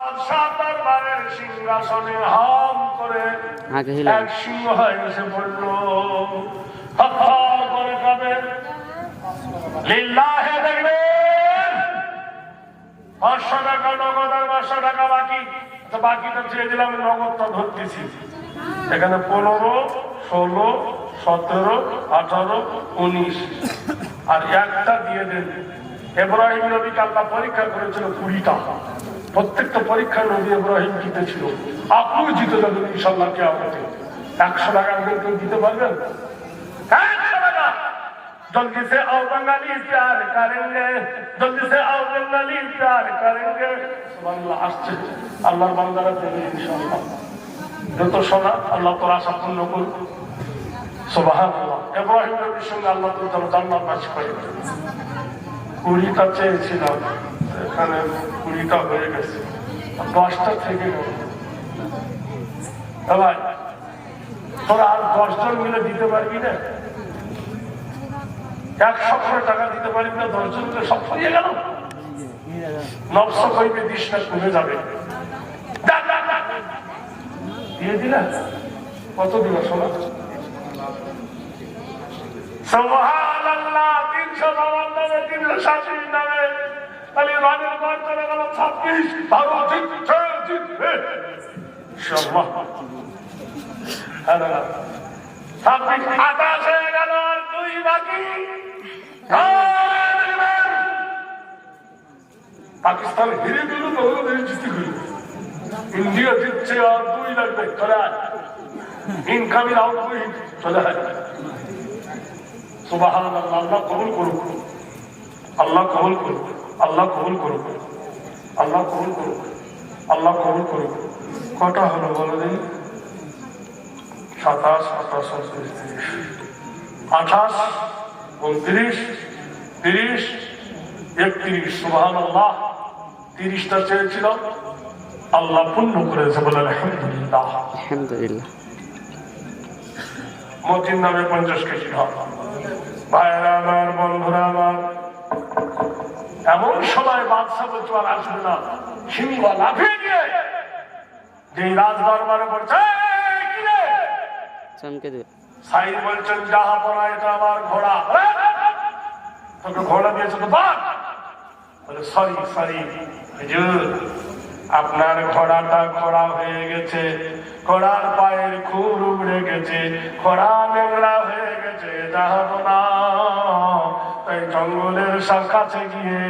বাদশাহ দরবারের সিংহাসনে হাম করে এক সিংহ এসে পড়ল করে কাঁদে লিল্লাহে দেখবেন পাঁচশো টাকা নগদ আর পাঁচশো টাকা বাকি। তো বাকিটা চেয়ে দিলাম নগদটা ধরতেছি। এখানে পনেরো ষোলো সতেরো আঠারো উনিশ। আর একটা দিয়ে দেন এব্রাহিম নবীকে আল্লাহ পরীক্ষা করেছিল কুড়িটা। প্রত্যেকটা পরীক্ষার নবী এব্রাহিম জিতেছিল। আপনিও জিতে যাবেন ইনশাল্লাহ কে আপনাকে একশো টাকা আমাকে কেউ দিতে পারবেন আও আসছে। আল্লাহর যত শোনা আল্লাহ তোর আশা পূর্ণ সঙ্গে আল্লাহ করে কুড়িটা চেয়েছিলাম এখানে কুড়িটা হয়ে গেছে। দশটা থেকে ভাই তোরা আর দশজন মিলে দিতে পারবি না? একশো করে টাকা দিতে পারি না দশজন মিলে সব ফুরিয়ে গেল। নবশ কইবে দিস কমে যাবে। দিয়ে দিলা? কত দিল শোনা? সুবহানাল্লাহ, পাকিস্তান হেরে গেল ইন্ডিয়া জিতছে, আর দুই লাগবে চলে আয় ইনকামিং আউট উইথ চলে আয় সুবাহ আল্লাহ কবুল করুক। আল্লাহ কবুল করুক, আল্লাহ কবুল করুক। আল্লাহ কবুল করুক, আল্লাহ কবুল করুক। কটা হলো বলে দিন সাতাশ, আঠাশ, উনত্রিশ, তিরিশ। আঠাশ, উনত্রিশ, তিরিশ, একত্রিশ। সুবাহান আল্লাহ তিরিশটা চেয়েছিল আল্লাহ পূর্ণ করেছে বলে আলহামদুলিল্লাহ। আলহামদুলিল্লাহ। মতির নামে পঞ্চাশ কেজি ধান ভাইরা আমার বন্ধুরা আমার এমন সময় বাদশা বলছো আর আসবে না। সিংহ লাফিয়ে গিয়ে যে রাজ দরবারে বলছে সাইদ বলছেন যাহা পড়া এটা আমার ঘোড়া। তোকে ঘোড়া দিয়েছে তো বাঘ। বলে সরি সরি হুজুর আপনার ঘোড়াটা খোড়া হয়ে গেছে। ঘোড়ার পায়ের খুর উড়ে গেছে। ঘোড়া নেংড়া হয়ে গেছে যাহাবো না। তাই জঙ্গলের সব কাছে গিয়ে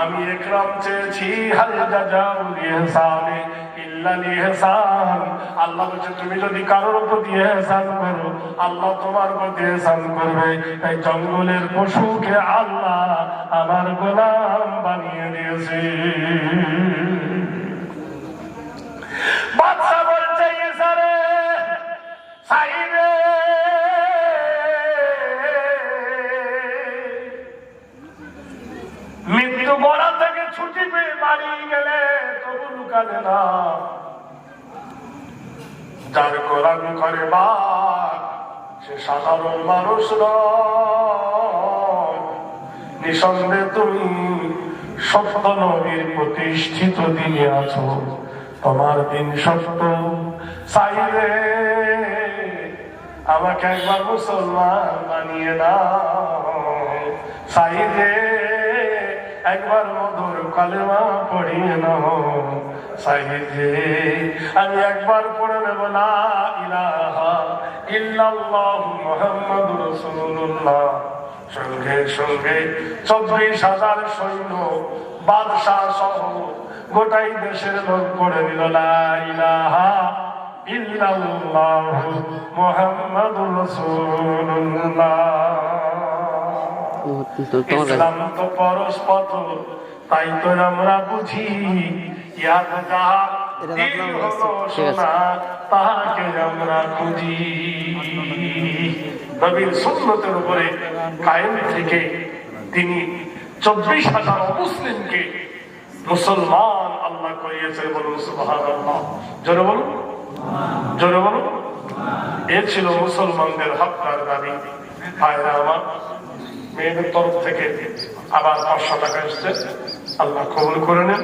আমি একরাম চেয়েছি, হাল যাও ইহসানে ইল্লাল ইহসান আল্লাহ বলছে, তুমি যদি কারোর প্রতি এহসান করো, আল্লাহ তোমার প্রতি এহসান করবে। তাই জঙ্গলের পশুকে আল্লাহ আমার গোলাম বানিয়ে মৃত্যু গড়া থেকে ছুটি পেয়ে বাড়ি গেলে তবু লুকালে না। যার কোরআন করে বা সে সাধারণ মানুষ নিঃসন্দেহে তুমি সত্য নবীর প্রতিষ্ঠিত দিনে আছো। তোমার দিন সত্য চাইলে আমাকে একবার মুসলমান বানিয়ে দাও। চাইলে একবার মধুর কালেমা পড়িয়ে নাও। চাইলে আমি একবার পড়ে নেব না ইলাহা ইল্লাল্লাহ মুহাম্মাদুর রাসূলুল্লাহ। সঙ্গে সঙ্গে চব্বিশ হাজার সৈন্য বাদশাহ সহ গোটাই দেশের লোক করে দিল লা ইলাহা ইল্লাল্লাহ মুহাম্মাদুর রাসূলুল্লাহ। তো- ইসলাম তো পরস্পর তাই তো আমরা বুঝি। ইয়াদ যাহা এটা দিল রাখলাম, হলো ঠিক আছে। সোনা, তাহাকে আমরা খুঁজি। নবীর সুন্নতের উপরে কায়েম থেকে তিনি চব্বিশ হাজার মুসলিমকে মুসলমান আল্লাহ করিয়েছেন বলুন জোরে বলুন। জোরে বলুন। এ ছিল মুসলমানদের হকার দাবি। ভাইরা আমার মেয়েদের তরফ থেকে আবার পাঁচশো টাকা এসছে। আল্লাহ কবুল করে নেন।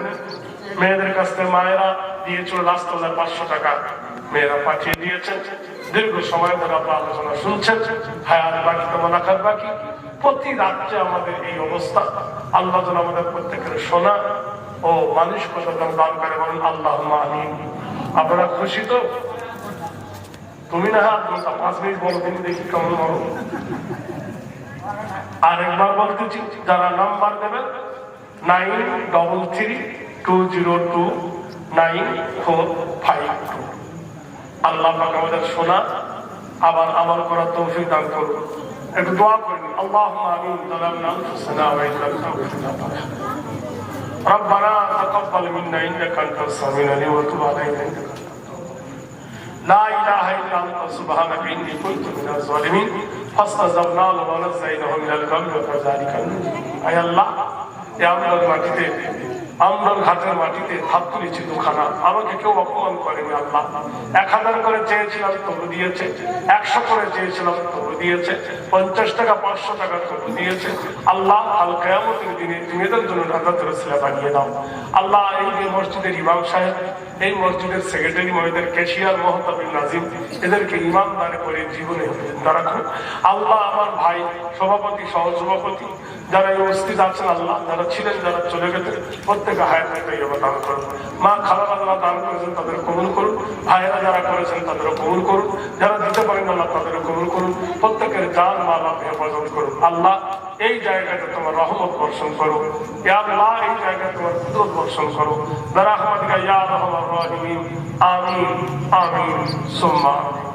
মেয়েদের কাছ থেকে মায়েরা দিয়েছিল লাস্ট হাজার পাঁচশো টাকা মেয়েরা পাঠিয়ে দিয়েছেন। দীর্ঘ সময় ধরে আপনার আলোচনা শুনছেন। হায়াত বাকি তোমার রাখার বাকি। প্রতি রাত্রে আমাদের এই অবস্থা। আল্লাহ যেন আমাদের প্রত্যেকের শোনা ও মানুষ যেন দান করে বলেন আল্লাহ আমিন। আপনারা খুশি তো? তুমি না মোটা পাঁচ মিনিট বলো, তুমি দেখি কেমন বলো। আরেকবার বলতেছি যারা নাম্বার দেবেন nine double three two zero two nine four five two Allah পাক আমাদের শোনা আবার আমল করার তৌফিক দান করুন একটু দোয়া করেন আল্লাহ আমিন জালামনা আনফুসানা ওয়া ইন লাম তাগফির লানা ربنا تقبل منا انك انت السميع العليم وتب علينا انك انت لا اله الا انت سبحانك اني كنت من الظالمين فاستجبنا له ونجيناه من الغم وكذلك ننجي اي الله يا আমরার মাটিতে আমরার ঘাটের মাটিতে হাত তুলেছি দুখানা আমাকে কেউ অপমান করেনি আল্লাহ এক হাজার করে চেয়েছিলাম তবু দিয়েছে একশো করে চেয়েছিলাম তবু দিয়েছে পঞ্চাশ টাকা পাঁচশো টাকা তবু দিয়েছে আল্লাহ আল কেয়ামতের দিনে তুমি এদের জন্য নাজাতের ছেলে বানিয়ে দাও আল্লাহ এই যে মসজিদের ইমাম সাহেব এই মসজিদের সেক্রেটারি মহিদের ক্যাশিয়ার মোহাম্মদ নাজিম, এদেরকে ইমানদারে করে জীবনে রাখুন আল্লাহ আমার ভাই, সভাপতি, সহসভাপতি, যারা এই উপস্থিত আছেন, আল্লাহ যারা ছিলেন, যারা চলে গেছেন, প্রত্যেকে হায়াত দান করুন। মা খারাপ আল্লাহ দান করেছেন তাদের কবুল করুন। ভাইয়েরা যারা করেছেন, তাদেরও কবুল করুন। যারা দিতে পারেন, আল্লাহ তাদেরও কবুল করুন। প্রত্যেকের জান মা আপনি হেফাজত করুন। আল্লাহ এই জায়গাটা তোমার রহমত বর্ষণ করো। ইয়া আল্লাহ, এই জায়গায় তোমার কুদরত বর্ষণ করো। আমাদের ইয়া রহমান রহিম। আমিন আমিন, সুম্মা।